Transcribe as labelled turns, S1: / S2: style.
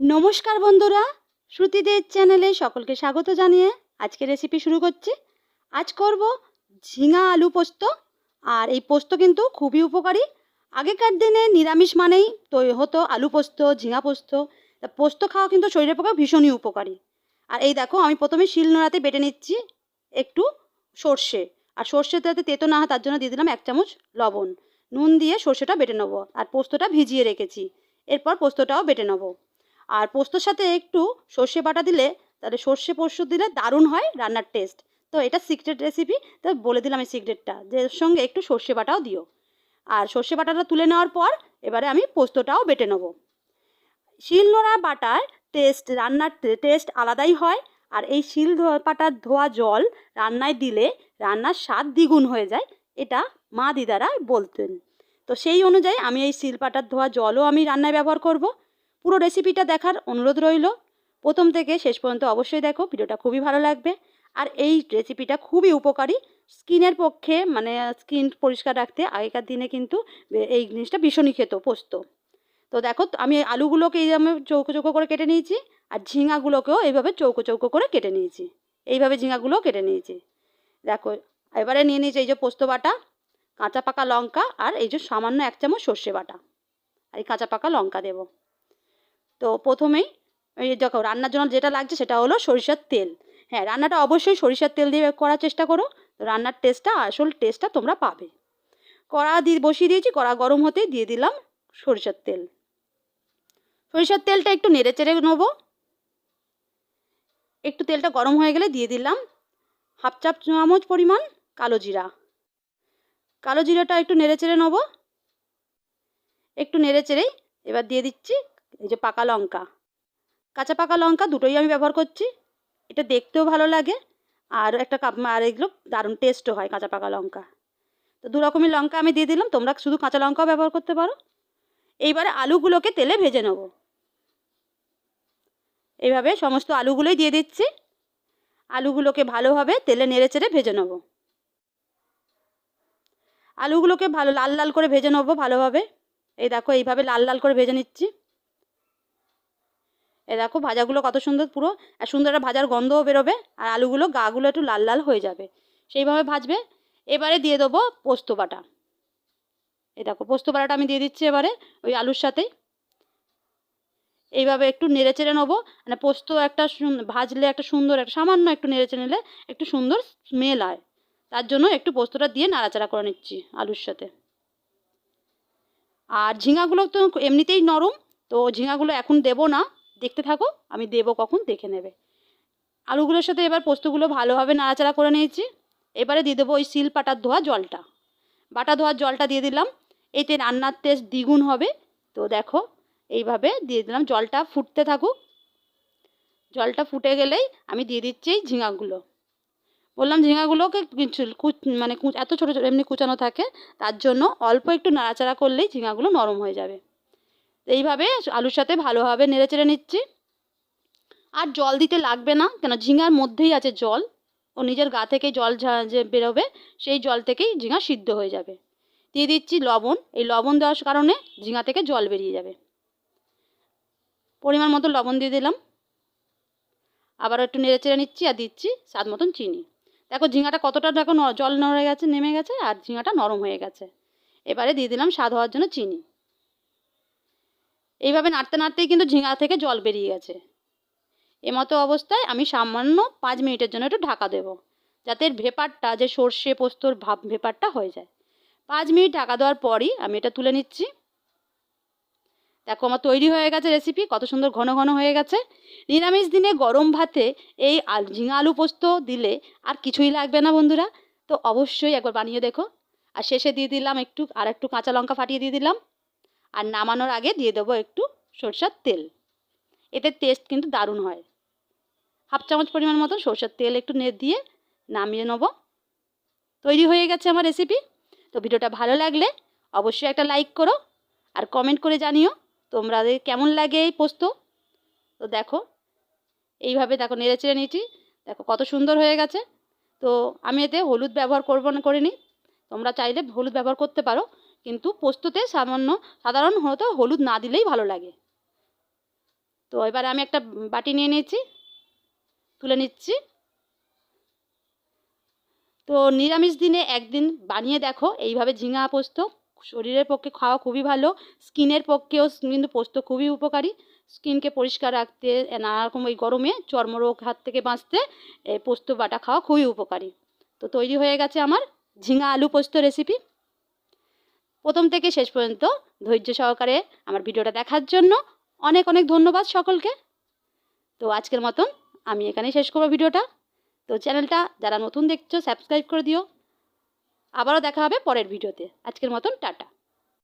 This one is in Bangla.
S1: নমস্কার বন্ধুরা শ্রুতিদের চ্যানেলে সকলকে স্বাগত জানিয়ে আজকে রেসিপি শুরু করছি। আজ করব ঝিঙা আলু পোস্ত, আর এই পোস্ত কিন্তু খুবই উপকারী। আগেকার দিনে নিরামিষ মানেই তো হতো আলু পোস্ত, ঝিঙা পোস্ত। পোস্ত খাওয়া কিন্তু শরীরের পক্ষে ভীষণই উপকারী। আর এই দেখো, আমি প্রথমে শিল নোড়াতে বেটে নিচ্ছি একটু সর্ষে। আর সর্ষেতে যাতে তেতো না হয়, তার জন্য দিয়ে দিলাম এক চামচ লবণ। নুন দিয়ে সর্ষেটা বেটে নেব। আর পোস্তটা ভিজিয়ে রেখেছি। এরপর পোস্তটাও বেটে নেব। আর পোস্তর সাথে একটু সর্ষে বাটা দিলে তাহলে সর্ষে পোস্ত দিলে দারুণ হয় রান্নার টেস্ট তো এটা সিক্রেট রেসিপি তো বলে দিলাম এই সিক্রেটটা যে সঙ্গে একটু সর্ষে বাটাও দিও। আর সর্ষে বাটাটা তুলে নেওয়ার পর এবারে আমি পোস্তটাও বেটে নেব। শিলনোড়া বাটার টেস্ট রান্নার টেস্ট আলাদাই হয়। আর এই শিল পাটার ধোয়া জল রান্নায় দিলে রান্নার স্বাদ দ্বিগুণ হয়ে যায়, এটা মা দিদারা বলতেন। তো সেই অনুযায়ী আমি এই শিলপাটার ধোয়া জলও আমি রান্নায় ব্যবহার করব। পুরো রেসিপিটা দেখার অনুরোধ রইল। প্রথম থেকে শেষ পর্যন্ত অবশ্যই দেখো, ভিডিওটা খুবই ভালো লাগবে। আর এই রেসিপিটা খুবই উপকারী। স্কিনের পক্ষে মানে স্কিন পরিষ্কার রাখতে আগেকার দিনে কিন্তু এই জিনিসটা ভীষণই খেত, পোস্ত। তো দেখো, আমি আলুগুলোকে এইভাবে চৌকো চৌকো করে কেটে নিয়েছি, আর ঝিঙাগুলোকেও এইভাবে চৌকো চৌকো করে কেটে নিয়েছি। এইভাবে ঝিঙাগুলোও কেটে নিয়েছি। দেখো, এবারে নিয়ে নিয়েছি এই যে পোস্ত বাটা, কাঁচা পাকা লঙ্কা, আর এই যে সামান্য এক চামচ সর্ষে বাটা। আর এই কাঁচা পাকা লঙ্কা দেবো। তো প্রথমেই এই দেখো রান্নার জন্য যেটা লাগছে সেটা হলো সরিষার তেল। হ্যাঁ রান্নাটা অবশ্যই সরিষার তেল দিয়ে করার চেষ্টা করো। রান্নার টেস্টটা আসল টেস্টটা তোমরা পাবে। কড়া দিয়ে বসিয়ে দিয়েছি, কড়া গরম হতেই দিয়ে দিলাম সরিষার তেল। সরিষার তেলটা একটু নেড়ে চেড়ে নেব। একটু তেলটা গরম হয়ে গেলে দিয়ে দিলাম হাফ চাপ চামচ পরিমাণ কালো জিরা। কালো জিরাটা একটু নেড়ে চেড়ে নেব। একটু নেড়ে চেড়েই এবার দিয়ে দিচ্ছি এই যে পাকা লঙ্কা। কাঁচা পাকা লঙ্কা দুটোই আমি ব্যবহার করছি। এটা দেখতেও ভালো লাগে। আর একটা কাপ আর এগুলো দারুণ টেস্টও হয় কাঁচা পাকা লঙ্কা। তো দু রকমের লঙ্কা আমি দিয়ে দিলাম। তোমরা শুধু কাঁচা লঙ্কাও ব্যবহার করতে পারো। এইবারে আলুগুলোকে তেলে ভেজে নেব। এইভাবে সমস্ত আলুগুলোই দিয়ে দিচ্ছি। আলুগুলোকে ভালোভাবে তেলে নেড়ে চেড়ে ভেজে নেব। আলুগুলোকে ভালো লাল লাল করে ভেজে নেব ভালোভাবে। এই দেখো এইভাবে লাল লাল করে ভেজে নিচ্ছি। এ দেখো ভাজাগুলো কত সুন্দর পুরো, আর সুন্দর একটা ভাজার গন্ধও বেরোবে, আর আলুগুলো গাগুলো একটু লাল লাল হয়ে যাবে। সেইভাবে ভাজবে। এবারে দিয়ে দেবো পোস্ত বাটা। এ দেখো পোস্ত বাটাটা আমি দিয়ে দিচ্ছি এবারে ওই আলুর সাথেই। এইভাবে একটু নেড়ে চেড়ে নেব। মানে পোস্ত একটা ভাজলে একটা সুন্দর একটা, সামান্য একটু নেড়ে চেড়ে নিলে একটু সুন্দর স্মেল হয় তার জন্য একটু পোস্তটা দিয়ে নাড়াচাড়া করে নিচ্ছি আলুর সাথে। আর ঝিঙাগুলো তো এমনিতেই নরম, তো ঝিঙাগুলো এখন দেবো না। দেখতে থাকো, আমি দেবো কখন, দেখে নেবে। আলুগুলোর সাথে এবার পোস্তগুলো ভালোভাবে নাড়াচাড়া করে নিয়েছি। এবারে দিয়ে দেবো ওই শিল পাটার ধোয়া জলটা। বাটা ধোয়ার জলটা দিয়ে দিলাম। এতে রান্নার টেস্ট দ্বিগুণ হবে। তো দেখো, এইভাবে দিয়ে দিলাম। জলটা ফুটতে থাকুক। জলটা ফুটে গেলেই আমি দিয়ে দিচ্ছি এই ঝিঙাগুলো। বললাম ঝিঙাগুলোকে মানে এত ছোটো ছোটো এমনি কুচানো থাকে, তার জন্য অল্প একটু নাড়াচাড়া করলেই ঝিঙাগুলো নরম হয়ে যাবে। এইভাবে আলুর সাথে ভালোভাবে নেড়ে চেড়ে নিচ্ছি। আর জল দিতে লাগবে না, কেন ঝিঙার মধ্যেই আছে জল। ও নিজের গা থেকে জল যে বেরোবে, সেই জল থেকেই ঝিঙা সিদ্ধ হয়ে যাবে। দিয়ে দিচ্ছি লবণ। এই লবণ দেওয়ার কারণে ঝিঙা থেকে জল বেরিয়ে যাবে। পরিমাণ মতো লবণ দিয়ে দিলাম। আবার একটু নেড়ে চেড়ে নিচ্ছি আর দিচ্ছি স্বাদ মতন চিনি। দেখো ঝিঙাটা কতটা দেখো জল নড়ে গেছে, নেমে গেছে, আর ঝিঙাটা নরম হয়ে গেছে। এবারে দিয়ে দিলাম স্বাদ হওয়ার জন্য চিনি। এইভাবে নাড়তে নাড়তেই কিন্তু ঝিঙা থেকে জল বেরিয়ে গেছে। এমতো অবস্থায় আমি সামান্য পাঁচ মিনিটের জন্য একটু ঢাকা দেব, যাতে ভেপারটা, যে সর্ষে পোস্তর ভাব ভেপারটা হয়ে যায়। পাঁচ মিনিট ঢাকা দেওয়ার পরই আমি এটা তুলে নিচ্ছি। দেখো আমার তৈরি হয়ে গেছে রেসিপি কত সুন্দর ঘন ঘন হয়ে গেছে। নিরামিষ দিনে গরম ভাতে এই আল, ঝিঙা আলু পোস্ত দিলে আর কিছুই লাগবে না বন্ধুরা। তো অবশ্যই একবার বানিয়ে দেখো। আর শেষে দিয়ে দিলাম একটু আর একটু কাঁচা লঙ্কা ফাটিয়ে দিয়ে দিলাম। আর নামানোর আগে দিয়ে দেবো একটু সরষের তেল। এতে টেস্ট কিন্তু দারুণ হয়। হাফ চামচ পরিমাণ মতো সরষের তেল একটু নে দিয়ে নামিয়ে নেব। তৈরি হয়ে গেছে আমার রেসিপি তো ভিডিওটা ভালো লাগলে অবশ্যই একটা লাইক করো আর কমেন্ট করে জানিও তোমরা কেমন লাগে এই পোস্ত। তো দেখো, এইভাবে দেখো নেড়ে চেড়ে নিয়েছি। দেখো কত সুন্দর হয়ে গেছে। তো আমি এতে হলুদ ব্যবহার করব না করিনি। তোমরা চাইলে হলুদ ব্যবহার করতে পারো। কিন্তু পোস্ততে সামান্য সাধারণ হয়তো হলুদ না দিলেই ভালো লাগে। তো এবার আমি একটা বাটি নিয়ে নিয়েছি, তুলে নিচ্ছি। তো নিরামিষ দিনে একদিন বানিয়ে দেখো, এইভাবে ঝিঙা পোস্ত, শরীরের পক্ষে খাওয়া খুবই ভালো, স্কিনের পক্ষেও কিন্তু পোস্ত খুবই উপকারী। স্কিনকে পরিষ্কার রাখতে নানা রকম ওই গরমে চর্মরোগ হাত থেকে বাঁচতে পোস্ত বাটা খাওয়া খুবই উপকারী। তো তৈরি হয়ে গেছে আমার ঝিঙা আলু পোস্ত রেসিপি প্রথম থেকে শেষ পর্যন্ত ধৈর্য সহকারে আমার ভিডিওটা দেখার জন্য অনেক অনেক ধন্যবাদ সকলকে। তো আজকের মতন আমি এখানে শেষ করব ভিডিওটা। তো চ্যানেলটা যারা নতুন দেখছ সাবস্ক্রাইব করে দিও। আবারও দেখা হবে পরের ভিডিওতে। আজকের মতন টাটা।